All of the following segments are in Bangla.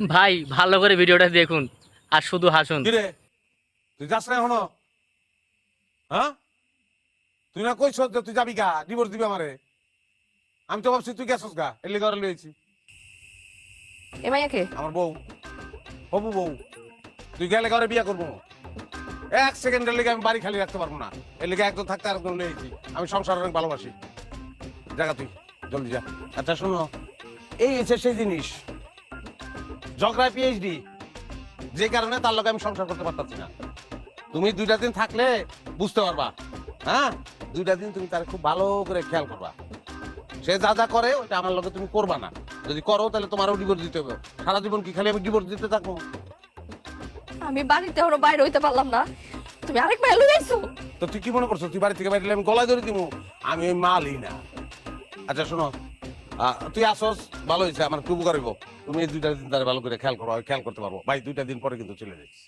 ভাই ভালো করে ভিডিওটা দেখুন আর শুধু হাসুন। তুই যাস না এখনও? হ্যাঁ? তুই না কইছ যে তুই যাবি গা? ডিভোর্স দিবি আমারে। আমি তো ভাবছি তুই গেছস গা এর লিগে ওরে লইছি এ মাইয়াকে? আমার বউ। হবু বউ। তুই গেলে ঘরে বিয়ে করব। এক সেকেন্ডের লেগে আমি বাড়ি খালি রাখতে পারব না। এর লেগে একজন থাকতে আর আরেকজন লইছি আমি সংসার অনেক ভালোবাসি। জায়গা তুই জলদি যা। আচ্ছা শোনো। এই হচ্ছে সেই জিনিস ঝগড়ায় পিএইচডি যে কারণে তার লগে আমি সংসার করতে পারতাছি না। তুমি দুইটা দিন থাকলে বুঝতে পারবা হ্যাঁ? দুইটা দিন তুমি তার খুব ভালো করে খেয়াল করবা। সে যা যা করে ওটা আমার লগে তুমি করবা না। যদি করো তাহলে তোমারও ডিভোর্স দিতে হবে। সারা জীবন কি খালি আমি ডিভোর্স দিতে থাকব? আমি বাড়িতে এখনও বাইরে হইতে পারলাম না। তুমি আরেক মাইয়া লই তো তুই কি মনে করছ? তুই বাড়ি থেকে বাইরে আমি গলায় ধরে দিব আমি ওই মালই না। আচ্ছা শোনো তুই আসস, ভালো হয়েছে, আমার খুব করিব তুমি এই দুইটা দিন তার ভালো করে খেয়াল করো খেয়াল করতে পারব। ভাই, দুইটা দিন পরে কিন্তু চলে যাচ্ছি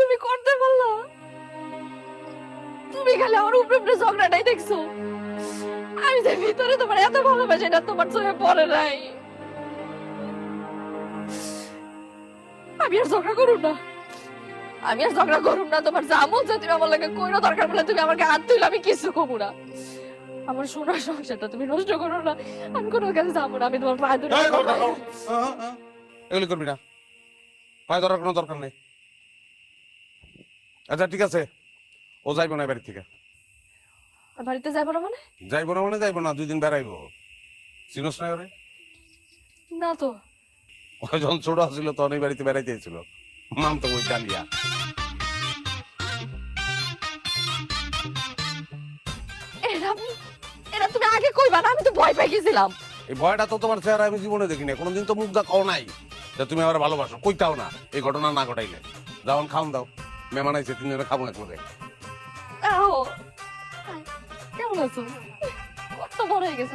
তুমি করতে তুমি খালি আমার উপরে উপরে ঝগড়াটাই দেখছ। আমি যে ভিতরে তোমার এত ভালোবাসি এটা তোমার চোখে পড়ে নাই। আমি আর ঝগড়া করুন না। আমি আর ঝগড়া করুন না, তোমার যা মন তুমি আমার লাগে কইরো, দরকার পড়লে তুমি আমাকে হাত তুইলে, আমি কিছু কমু না। আমার সোনার সংসারটা তুমি নষ্ট করো না। আমি কোনো কাছে যাব না আমি তোমার পায়ে ধরে এগুলি করবি না। পায়ে ধরার কোনো দরকার নেই। আচ্ছা ঠিক আছে। ও যাইব না বাড়ি থেকে। বাড়িতে যাব না মানে? যাইব না মানে যাইব না দুই দিন বেড়াইব। চিনস না ওরে? না তো। ও যখন ছোট ছিল তখন এই বাড়িতে বেড়াইতে ছিল নাম তো ওই তুমি আগে কইবা না আমি তো ভয় পেয়ে গেছিলাম। এই ভয়টা তো তোমার চেহারা আমি জীবনে দেখিনি কোনোদিন তো মুখ দেখাও নাই। যে তুমি আমার ভালোবাসো কইতাও না এই ঘটনা না ঘটাইলে। যাওন খাওন দাও। মেহমান আইছে তিনজনে খাব না আও কেমন আছো? কত বড় হয়ে গেছে